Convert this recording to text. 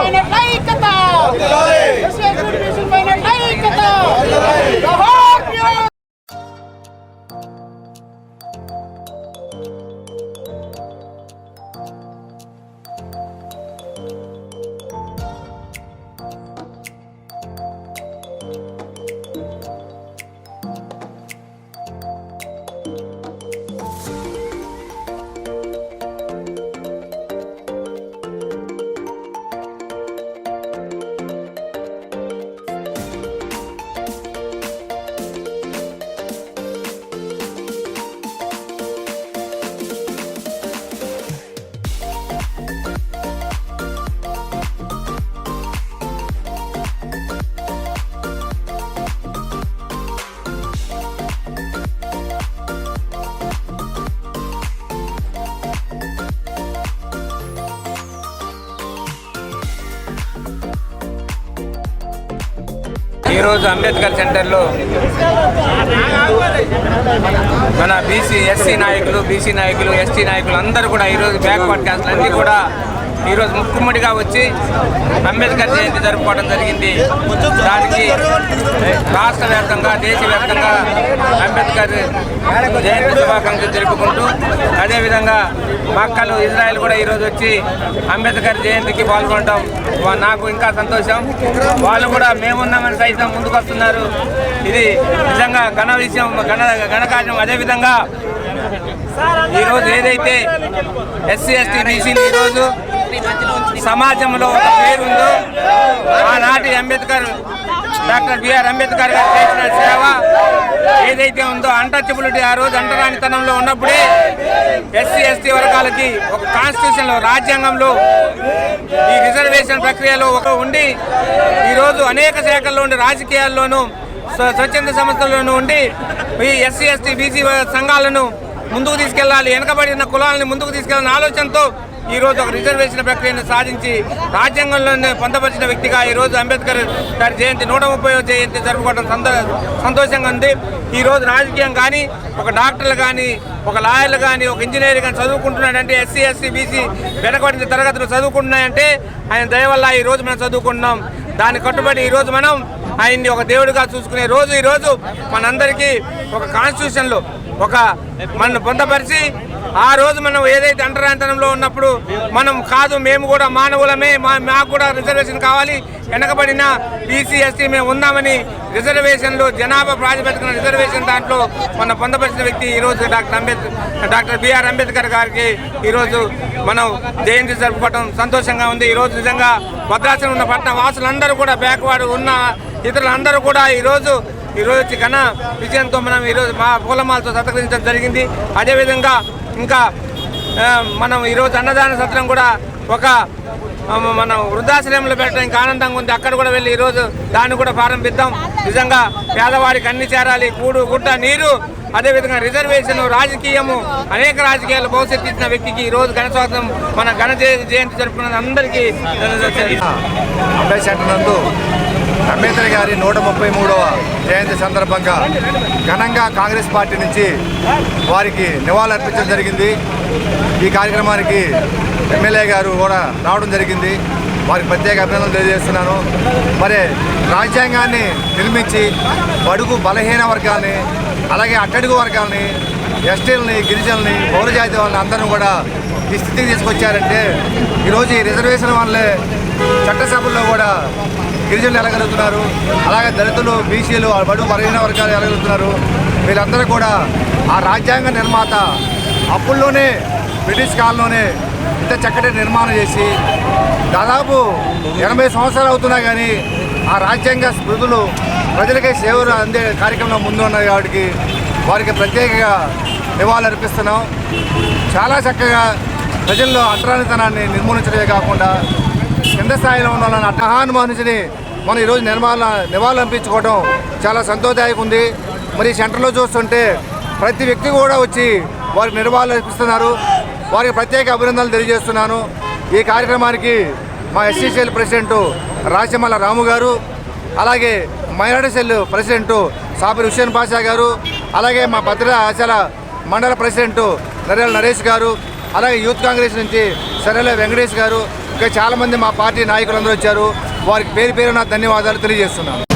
ఐక్యత ఈరోజు అంబేద్కర్ సెంటర్లో మన బీసీ ఎస్సీ నాయకులు బీసీ నాయకులు ఎస్టీ నాయకులు అందరూ కూడా ఈరోజు బ్యాక్వర్డ్ క్యాస్ట్లు అన్నీ కూడా ఈరోజు ముక్కుమ్మడిగా వచ్చి అంబేద్కర్ జయంతి జరుపుకోవడం జరిగింది. దానికి రాష్ట్ర వ్యాప్తంగా దేశవ్యాప్తంగా అంబేద్కర్ జయంతి శుభాకాంక్షలు జరుపుకుంటూ అదేవిధంగా మక్కలు ఇజ్రాయెల్ కూడా ఈరోజు వచ్చి అంబేద్కర్ జయంతికి పాల్గొనడం నాకు ఇంకా సంతోషం. వాళ్ళు కూడా మేమున్నామని సైతం ముందుకు వస్తున్నారు ఇది నిజంగా ఘన విషయం ఘన ఘనకార్యం అదేవిధంగా ఈరోజు ఏదైతే ఎస్సీ ఎస్టీ బీసీలు ఈరోజు సమాజంలో ఒక పేరుందో ఆనాటి అంబేద్కర్ డాక్టర్ బిఆర్ అంబేద్కర్ గారు చేసిన సేవ ఏదైతే ఉందో అంటచబులిటీ ఆ రోజు అంటరానితనంలో ఉన్నప్పుడే ఎస్సీ ఎస్టీ వర్గాలకి ఒక కాన్స్టిట్యూషన్లో రాజ్యాంగంలో ఈ రిజర్వేషన్ ప్రక్రియలో ఒక ఉండి ఈరోజు అనేక శాఖల్లో ఉండి రాజకీయాల్లోనూ స్వ- స్వచ్ఛంద సంస్థల్లోనూ ఉండి ఈ ఎస్సీ ఎస్టీ బీసీ సంఘాలను ముందుకు తీసుకెళ్ళాలి వెనకబడిన కులాలను ముందుకు తీసుకెళ్ళని ఆలోచనతో ఈరోజు ఒక రిజర్వేషన్ ప్రక్రియను సాధించి రాజ్యాంగంలోనే పొందపరిచిన వ్యక్తిగా ఈ రోజు అంబేద్కర్ గారి జయంతి నూట ముప్పై జయంతి జరుపుకోవడం సంత సంతోషంగా ఉంది. ఈరోజు రాజకీయం కానీ ఒక డాక్టర్లు కానీ ఒక లాయర్లు కానీ ఒక ఇంజనీర్ కానీ చదువుకుంటున్నాడంటే ఎస్సీ ఎస్సీ బీసీ వెనకబడిన తరగతులు చదువుకుంటున్నాయంటే ఆయన దయవల్ల ఈరోజు ఈ రోజు మనం చదువుకుంటున్నాం. దాన్ని కట్టుబడి ఈరోజు మనం ఆయన్ని ఒక దేవుడిగా చూసుకునే రోజు ఈరోజు మనందరికీ ఒక కాన్స్టిట్యూషన్లో ఒక మనం పొందపరిచి ఆ రోజు మనం ఏదైతే అంటరాంతరంలో ఉన్నప్పుడు మనం కాదు మేము కూడా మానవులమే మా మాకు కూడా రిజర్వేషన్ కావాలి. వెనకబడిన బీసీ ఎస్టీ మేము ఉన్నామని రిజర్వేషన్లో జనాభా ప్రాతిపదికన రిజర్వేషన్ దాంట్లో మనం పొందపరిచిన వ్యక్తి ఈరోజు doctor Ambedkar doctor BR Ambedkar గారికి ఈరోజు మనం జయంతి జరుపుకోవడం సంతోషంగా ఉంది. ఈరోజు నిజంగా భద్రాచలం ఉన్న పట్టణ వాసులందరూ కూడా బ్యాక్వర్డ్ ఉన్న ఇతరులందరూ కూడా ఈరోజు ఈరోజు వచ్చి ఘన విజయంతో మనం ఈరోజు మా పూలమాలతో సత్కరించడం జరిగింది. అదేవిధంగా ఇంకా మనం ఈరోజు అన్నదాన సత్రం కూడా ఒక మన మనం వృద్ధాశ్రయంలో పెట్టడానికి ఆనందంగా ఉంది. అక్కడ కూడా వెళ్ళి ఈరోజు దాన్ని కూడా ప్రారంభిద్దాం. నిజంగా పేదవాడికి అన్ని చేరాలి. కూడు గుడ్డ నీరు అదేవిధంగా రిజర్వేషన్ రాజకీయము అనేక రాజకీయాలు భవిష్యత్తు ఇచ్చిన వ్యక్తికి ఈ రోజు ఘన స్వాగతం. మన ఘన జయంతి జరుపుకున్న అందరికీ నందు అంబేద్కర్ గారి నూట ముప్పై మూడవ జయంతి సందర్భంగా ఘనంగా కాంగ్రెస్ పార్టీ నుంచి వారికి నివాళులర్పించడం జరిగింది. ఈ కార్యక్రమానికి ఎమ్మెల్యే గారు కూడా రావడం జరిగింది. వారికి ప్రత్యేక అభినందనలు తెలియజేస్తున్నాను. మరి రాజ్యాంగాన్ని నిర్మించి బడుగు బలహీన వర్గాల్ని అలాగే అట్టడుగు వర్గాల్ని ఎస్టీలని గిరిజనుల్ని పౌరజాతి వాళ్ళని అందరూ కూడా ఈ స్థితికి తీసుకొచ్చారంటే ఈరోజు ఈ రిజర్వేషన్ వాళ్ళే చట్టసభల్లో కూడా గిరిజనులు ఎలగలుగుతున్నారు. అలాగే దళితులు బీసీలు బడుగు బలహీన వర్గాలు ఎలగలుగుతున్నారు. వీళ్ళందరూ కూడా ఆ రాజ్యాంగ నిర్మాత అప్పుల్లోనే బ్రిటిష్ కాలంలోనే ఇంత చక్కటి నిర్మాణం చేసి దాదాపు ఎనభై సంవత్సరాలు అవుతున్నా కానీ ఆ రాజ్యాంగ స్మృతులు ప్రజలకే సేవలు అందే కార్యక్రమంలో ముందు ఉన్నాయి కాబట్టి వారికి ప్రత్యేకంగా నివాళులర్పిస్తున్నాం చాలా చక్కగా ప్రజల్లో అంటరానితనాన్ని నిర్మూలించడమే కాకుండా కింద స్థాయిలో ఉన్న వాళ్ళని మనం ఈరోజు నిర్మాణ నివాళులర్పించుకోవడం చాలా సంతోషదాయకం ఉంది. మరి ఈ సెంటర్లో చూస్తుంటే ప్రతి వ్యక్తి కూడా వచ్చి వారికి నివాళులు అర్పిస్తున్నారు. వారికి ప్రత్యేక అభినందనలు తెలియజేస్తున్నాను. ఈ కార్యక్రమానికి మా ఎస్సీసీఎల్ ప్రెసిడెంట్ రాజమల్ల రాము గారు అలాగే minority cell president Sabir Hussain Pasha garu అలాగే మా భద్ర ఆచల మండల ప్రెసిడెంట్ నరేల నరేష్ గారు అలాగే యూత్ కాంగ్రెస్ నుంచి సరేల వెంకటేష్ గారు ఇంకా చాలామంది మా పార్టీ నాయకులందరూ వచ్చారు. వారికి పేరు పేరున ధన్యవాదాలు తెలియజేస్తున్నాను.